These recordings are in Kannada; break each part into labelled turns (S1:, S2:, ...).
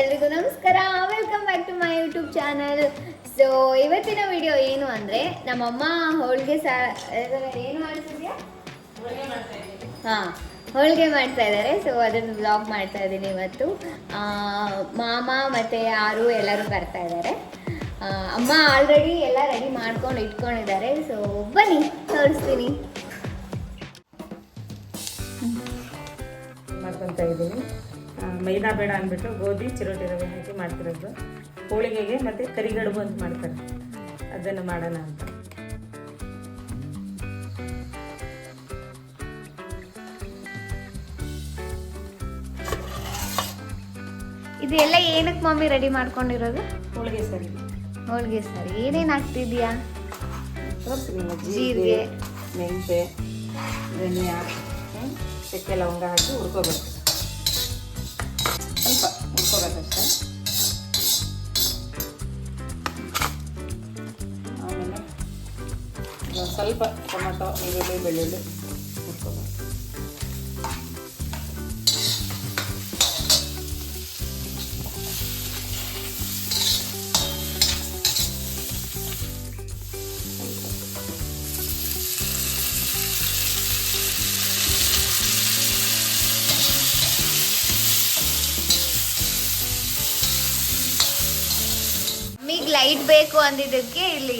S1: ಎಲ್ರಿಗೂ ನಮಸ್ಕಾರ. Welcome back to my YouTube channel so ಇವತ್ತಿನ ವಿಡಿಯೋ ಏನು ಅಂದರೆ, ನಮ್ಮಮ್ಮ ಹೋಳಿಗೆ ಸಾ ಏನು ಮಾಡ್ತಿದ್ಯಾ? ಹಾಂ, ಹೋಳಿಗೆ ಮಾಡ್ತಾ ಇದ್ದಾರೆ ಸೊ ಅದನ್ನು ಬ್ಲಾಗ್ ಮಾಡ್ತಾ ಇದ್ದೀನಿ ಇವತ್ತು. ಮಾಮ ಮತ್ತು ಯಾರು ಎಲ್ಲರೂ ಬರ್ತಾ ಇದ್ದಾರೆ ಅಮ್ಮ ಆಲ್ರೆಡಿ ಎಲ್ಲ ರೆಡಿ ಮಾಡ್ಕೊಂಡು ಇಟ್ಕೊಂಡಿದ್ದಾರೆ. ಸೊ ಬನ್ನಿ, ತೋರಿಸ್ತೀನಿ.
S2: ಮೈದಾ ಬೇಡ ಅಂದ್ಬಿಟ್ಟು ಗೋಧಿ ಚಿರೋಟಿ ರವೆ ಹಾಕಿ ಮಾಡ್ತಿರೋದು. ಹೋಳಿಗೆಗೆ ಮತ್ತು ಕರಿಗಡುಬು ಅಂತ ಮಾಡ್ತಾರೆ. ಅದನ್ನು ಮಾಡೋಣ ಅಂತ.
S1: ಇದೆಲ್ಲ ಏನಕ್ಕೆ ಮಮ್ಮಿ ರೆಡಿ ಮಾಡ್ಕೊಂಡಿರೋದು?
S2: ಹೋಳಿಗೆ ಸರಿ.
S1: ಹೋಳಿಗೆ ಸರಿ. ಏನೇನು ಹಾಕ್ತಿದ್ಯಾ ಜೀರಿಗೆ.
S2: ಮೆಂತೆ ಧನಿಯಾ ಚಕ್ಕೆ ಲವಂಗ ಹಾಕಿ ಹುರ್ಕೋಬೇಕು. ಸ್ವಲ್ಪ ಟೊಮೆಟೊ ಈರುಳ್ಳಿ ಬೆಳ್ಳುಳ್ಳಿ ಹುರ್ಕೋಬೇಕು
S1: ಮಮ್ಮಿಗೆ ಲೈಟ್ ಬೇಕು ಅಂದಿದ್ದಕ್ಕೆ ಇಲ್ಲಿ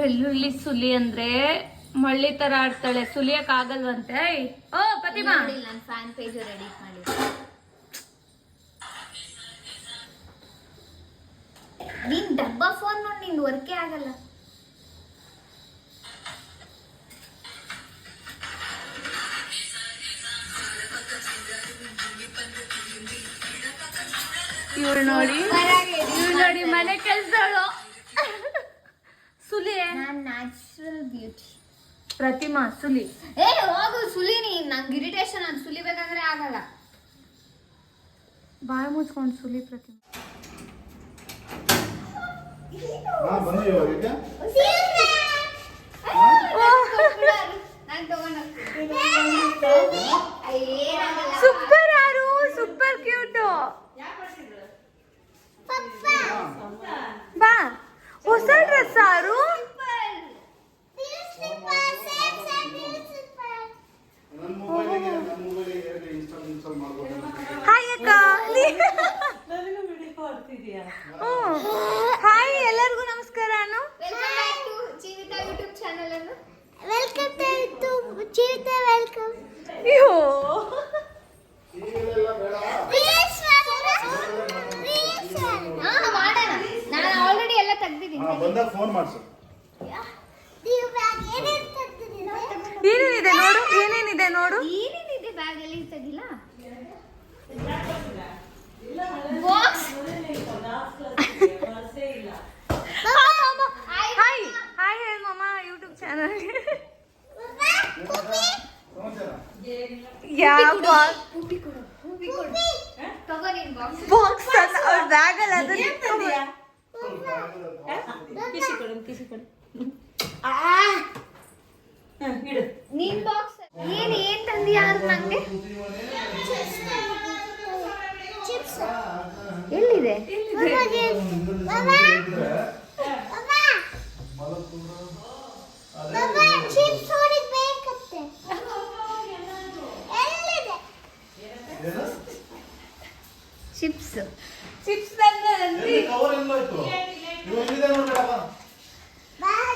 S3: ಬೆಳ್ಳುಳ್ಳಿ ಸುಲಿ ಅಂದ್ರೆ ಮಳ್ಳಿ ತರ ಆಡ್ತಾಳೆ ಸುಲಿಯಕ್ ಆಗಲ್ವಂತೆ ಓ ಪ್ರತಿಮಾ.
S1: ನಾನು ಫ್ಯಾನ್ ಪೇಜ್ ರೆಡಿ ಮಾಡಿ. ನೀನ್ ಡಬ್ಬ ಫೋನ್ ನೋಡಿ ನಿಂದು ವರ್ಕೇ ಆಗಲ್ಲ.
S3: ಇವಳು ನೋಡಿ ಇವಳು ನೋಡಿ ಮನೆ ಕೆಲ್ಸದವಳು ಸುಲಿ.
S1: ನಾನ್ ನ್ಯಾಚುರಲ್ ಬ್ಯೂಟಿ
S3: ಪ್ರತಿಮಾ ಸುಲಿ.
S1: ಏ ಹೋಗು ಸುಲಿನಿ ನಂಗೆ ಇರಿಟೇಷನ್ ಅದು ಸುಲಿಬೇಕಂದ್ರೆ ಆಗಲ್ಲ.
S3: ಬಾಯಿ ಮುಚ್ಕೊಂಡು ಸುಲಿ ಪ್ರತಿಮಾ. ಸೂಪರ್ ಯಾರು? Super cute. ಹೊಸ ಡ್ರೆಸ್ ಯಾರು
S4: ನನ್ನ ಮೊಬೈಲಿಗೆ ನನ್ನ ಮೊಬೈಲಿಗೆ ಹೇಗೆ ಇನ್ಸ್ಟಾಲ್ ಇನ್ಸ್ಟಾಲ್ ಮಾಡ್ಬೋದು
S3: ಹಾಯ್ ಅಕ್ಕ ಹಾಯ್ ಎಲ್ಲರಿಗೂ ನಮಸ್ಕಾರ Anu
S1: welcome back to Jeevitha YouTube channel ಅನ್ನು
S5: ವೆಲ್ಕಮ್ ಟು ಜೀವಿತ ವೆಲ್ಕಮ್
S3: ಅಯ್ಯೋ
S4: ಈಗೆಲ್ಲ ಬೇಡ
S1: ಹಾ ಮಾಡೋಣ ನಾನು ಆಲ್ರೆಡಿ ಎಲ್ಲ ತೆಗ್ದಿದ್ದೀನಿ
S4: ಹಾ ಬಂದಾಗ ಫೋನ್ ಮಾಡ್ಸು
S5: ನೀವು ಬ್ಯಾಗ್ ಏನೇನು ತಂದಿದ್ದೀರಾ
S3: ಏನೇನಿದೆ ನೋಡು? ಏನೇನಿದೆ ನೋಡು
S1: ಏನೇನಿದೆ ಬ್ಯಾಗ್ ಅಲ್ಲಿ ತೆಗಿಲ್ಲ ಬಾಕ್ಸ್
S3: ಹಾಯ್ ಹಾಯ್ ಹೇಳಿ ಮಮ್ಮ ಯೂಟ್ಯೂಬ್ ಚಾನಲ್
S4: ಸಮಾಚಾರ
S3: ಯಾವ ಬಾಕ್ಸ್
S1: ತಗೋ ನಿನ್ ಬಾಕ್ಸ್
S3: ಬಾಕ್ಸ್ ಅವ್ರ ಬ್ಯಾಗ್ ಅಲ್ಲಿ ಅದನ್ನ
S2: ಕಿಸಿ ಕೊಡು ಕಿಸಿ ಕೊಡು. ಇಡು.
S1: ನೀನ್ ಬಾಕ್ಸ್ ಏನ್ ಏನ್ ತಂದಿ ಯಾರು ನಂಗೆ?
S5: ಚಿಪ್ಸ್.
S1: ಎಲ್ಲಿದೆ?
S5: Chips chips.
S1: ಚಿಪ್ಸ್
S4: ಎಲ್ಲಿ ಕವರ್ ಎಲ್ಲ ಇತ್ತು ಇವಾಗ ಇಲ್ಲಿದೆ ನೋಡ್ಬೇಡಪ್ಪ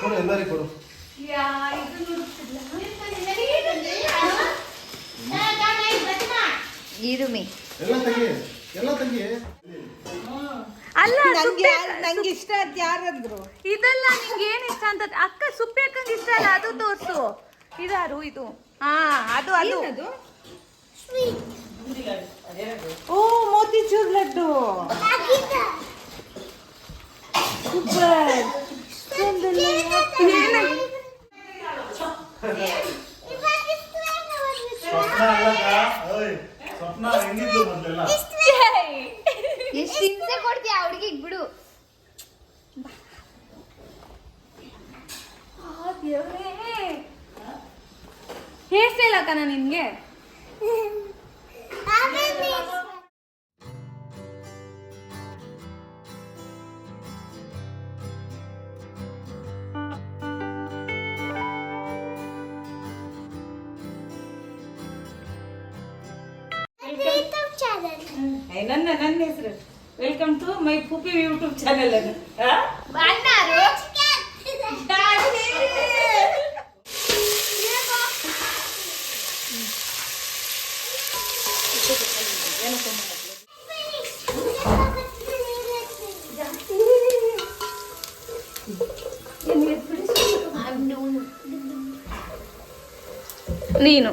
S4: ಕೊಡು. ಎಲ್ಲರಿಗೂ ಕೊಡು.
S1: ಇರುಮಿ
S4: ಎಲ್ಲ ತೆಗಿ ಎಲ್ಲ ತೆಗಿ.
S3: ಅಲ್ಲ
S6: ನಂಗೆ ನಂಗೆ ಇಷ್ಟ ಯಾರಂದ್ರು?
S3: ಇದಲ್ಲ ನಿಂಗೆ ಏನ್ ಇಷ್ಟ ಅಂತ ಅಕ್ಕ ಸುಪ್ಪಿ ಅಕ್ಕಂಗೆ ಇಷ್ಟ ಅಲ್ಲ ಅದು ತೋರ್ಸು. ಇದಾರು ಇದು. ಹಾ ಅದು ಅದು.
S6: ಅದು ಓ ಮೋತಿಚೂರ್ ಲಡ್ಡು. ಸೂಪರ್
S4: ಸ್ವಪ್ನ ಅಲ್ಲಕ್ಕ ಓಯ್ ಸ್ವಪ್ನ ಹೆಂಗಿದ್ಲು ಮೊದ್ಲೆಲ್ಲ
S1: ಎಷ್ಟು ಹಿಂಸೆ ಕೊಡ್ತೀಯ ಹುಡುಗಿಗೆ ಬಿಡು
S3: ಹೇರ್ ಸ್ಟೈಲ್ ಅಕ್ಕನ ನಿನ್ಗೆ
S2: ನನ್ನ ನನ್ನ ಹೆಸರು. ವೆಲ್ಕಮ್ ಟು ಮೈ ಪುಪಿ ಯೂಟ್ಯೂಬ್ ಚಾನೆಲ್ ಅದು. ಆ?
S1: ಅಣ್ಣಾರು
S3: ನೀನು.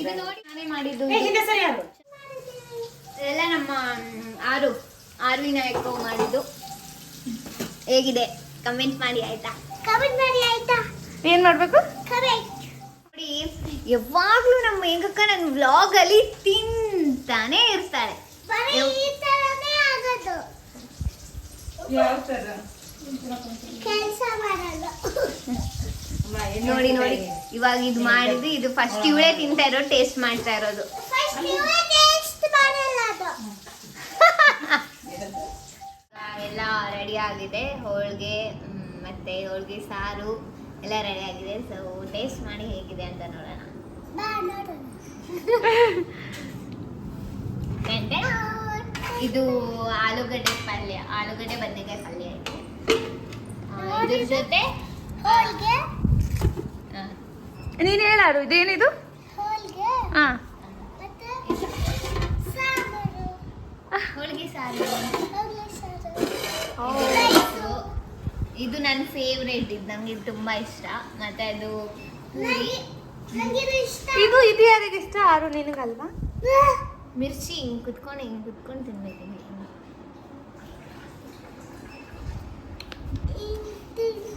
S2: ಇದು ನೋಡಿ
S1: ನಾನೇ ಮಾಡಿದ್ದು.
S2: ಏ, ಹಿಂದೆ ಸರಿ ಯಾರು?
S1: ಎಲ್ಲ ನಮ್ಮ ಆರು. ಆರು ವಿನಾಯಕ ಮಾಡಿದ್ದು. ಹೇಗಿದೆ? ಕಮೆಂಟ್ ಮಾಡಿ ಆಯ್ತಾ?
S5: ಕಮೆಂಟ್ ಮಾಡಿ ಆಯ್ತಾ?
S3: ಏನ್ ಮಾಡ್ಬೇಕು?
S5: ಕಮೆಂಟ್
S1: ನೋಡಿ ಯಾವಾಗ್ಲೂ ನಮ್ಮ ಹೆಂಗಕ್ಕ ನನ್ನ ವ್ಲಾಗ್ ಅಲ್ಲಿ ತಿಂತಾನೆ ಇರ್ತಾಳೆ.
S5: ಆಗೋದು. ಕೆಲಸ ಮಾಡಲ್ಲ.
S1: ನೋಡಿ ನೋಡಿ. ಇವಾಗ ಇದು ಮಾಡಿದ್ದು ಇದು ಫಸ್ಟ್ ಇವಳೇ ತಿಂತಾ ಇರೋ ಟೇಸ್ಟ್ ಮಾಡ್ತಾ ಇರೋದು. ಎಲ್ಲ ರೆಡಿ ಆಗಿದೆ. ಹೋಳಿಗೆ ಮತ್ತೆ ಹೋಳಿಗೆ ಸಾರು ಎಲ್ಲ ರೆಡಿ ಆಗಿದೆ. ಸೊ ಟೇಸ್ಟ್ ಮಾಡಿ ಹೇಗಿದೆ ಅಂತ ನೋಡೋಣ. ಇದು ಆಲೂಗಡ್ಡೆ ಪಲ್ಯ ಆಲೂಗಡ್ಡೆ ಬದನೆಕಾಯಿ ಪಲ್ಯ. ಇದ್ರ ಜೊತೆ?
S5: ಹೋಳಿಗೆ
S3: ನೀನ್ ಹೇಳಾರು ಇದೇನಿದು?
S5: ಹಾಂ
S3: ಹಾ.
S5: ಮತ್ತೆ ಸಾಂಬಾರು.
S1: ಹೋಳಿಗೆ ಸಾರು.
S5: ಹೋಳಿಗೆ ಸಾರು.
S1: ಇದು- ಇದು ನನ್ನ ಫೇವ್ರೇಟ್ ಇದು ನನಗೆ ಇದು ತುಂಬಾ ಇಷ್ಟ. ಮತ್ತೆ ಅದು ಪೂರಿ.
S5: ಇದು ಇಷ್ಟ.
S3: ಇದು ಯಾರಿಗೆ ಇಷ್ಟ? ಆರು ನಿನಗಲ್ವಾ?
S1: ಮಿರ್ಚಿ ಹಿಂಗ್ ಕುತ್ಕೊಂಡು ಹಿಂಗ್ ಕುತ್ಕೊಂಡು ತಿನ್ಬೇಕು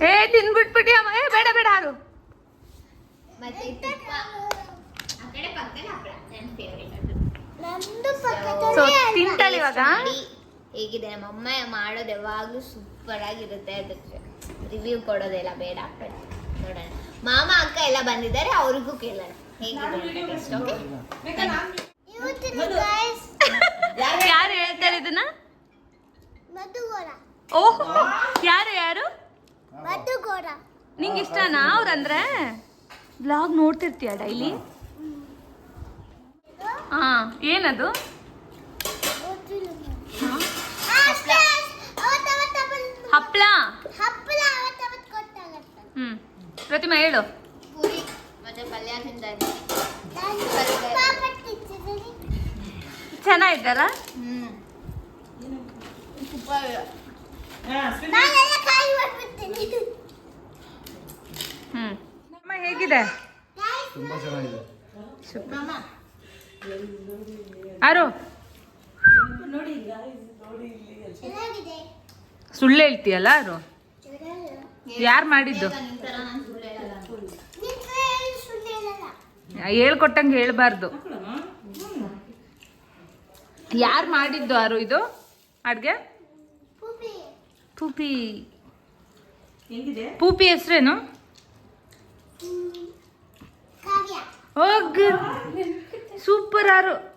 S3: ಏ ತಿನ್ಬಿಟ್ಬಿಟ್ಟಿ ಅಮ್ಮ ಏ ಬೇಡ ಬೇಡ ಆರು.
S1: ಮತ್ತೆ ಈ ತುಪ್ಪ. ಆ ಕಡೆ ಪಕ್ಕದಲ್ಲಿ ಹಪ್ಪಳ. ನನ್ನ ಫೇವ್ರೇಟ್ ಅದು.
S5: ನಮ್ದು
S3: ಸೊ
S5: ಪಕ್ಕದಲ್ಲೇ ಅಲ್ಲ.
S3: ತಿಂತಾಳೆ ಇವಾಗ?
S1: ಹೇಗಿದೆ? ನಮ್ಮ ಅಮ್ಮ ಮಾಡೋದು ಯಾವಾಗಲೂ ಸೂಪರ್ ಆಗಿರುತ್ತೆ ಅದಕ್ಕೆ. ರಿವ್ಯೂ ಕೊಡೋದೆಲ್ಲ ಬೇಡ. ನೋಡೋಣ. ಮಾಮ ಅಕ್ಕ ಎಲ್ಲ ಬಂದಿದ್ದಾರೆ ಅವ್ರಿಗೂ ಕೇಳೋಣ. ಹೇಗಿದೆ
S3: ಯಾರು ಹೇಳ್ತಾರೆ ಇದನ್ನ?
S5: ಓಹ್
S3: ಓಹೋ ಯಾರು ಯಾರು? ನಿಂಗೆ ಇಷ್ಟನಾ ಅವ್ರಂದ್ರೆ? ಬ್ಲಾಗ್ ನೋಡ್ತಿರ್ತೀಯ ಡೈಲಿ ಹಾ ಏನದು?
S5: ಹಪ್ಪಳ ಹ್ಞೂ
S3: ಹ್ಮ್. ಪ್ರತಿಮಾ ಹೇಳು.
S1: ಚೆನ್ನಾಗಿದ್ದಾರಾ? ಮತ್ತೆ ಪಲ್ಯ ತಿಂತಾ ಇದ್ದೀನಿ
S5: ನಾನು
S1: ಬರ್ತಾರೆ.
S5: ಪಾಪಡ್ ತಿಂತಿದ್ದೀನಿ
S3: ಚೆನ್ನಾಗಿದ್ದಾರಾ
S1: ಹ್ಮ್
S2: ಹಾ, ಸ್ಪೀಡ್
S5: ನಾನೆಲ್ಲ ಕಾಯಿ ಮಾಡ್ಬಿಡ್ತೀನಿ
S3: ಹ್ಮ್ ಅಮ್ಮ ಹೇಗಿದೆ?
S5: ಯಾರು
S4: ತುಂಬಾ ಚೆನ್ನಾಗಿದೆ.
S3: ಆರು ಸುಳ್ಳು ಹೇಳ್ತೀಯಲ್ಲ ಆರು
S5: ಚೆನ್ನಾಗಿದೆ
S3: ಯಾರು ಮಾಡಿದ್ದು? ಹೇಳ್ಕೊಟ್ಟಂಗೆ ಹೇಳ್ಬಾರ್ದು. ಯಾರು ಮಾಡಿದ್ದು ಆರು ಇದು? ಅಡ್ಗೆ? ಪೂಪಿ.
S2: ಹೆಂಗಿದೆ?
S3: ಪೂಪಿ ಹೆಸರೇನು? ಹೋಗ್ ಸೂಪರ್ ಆರು.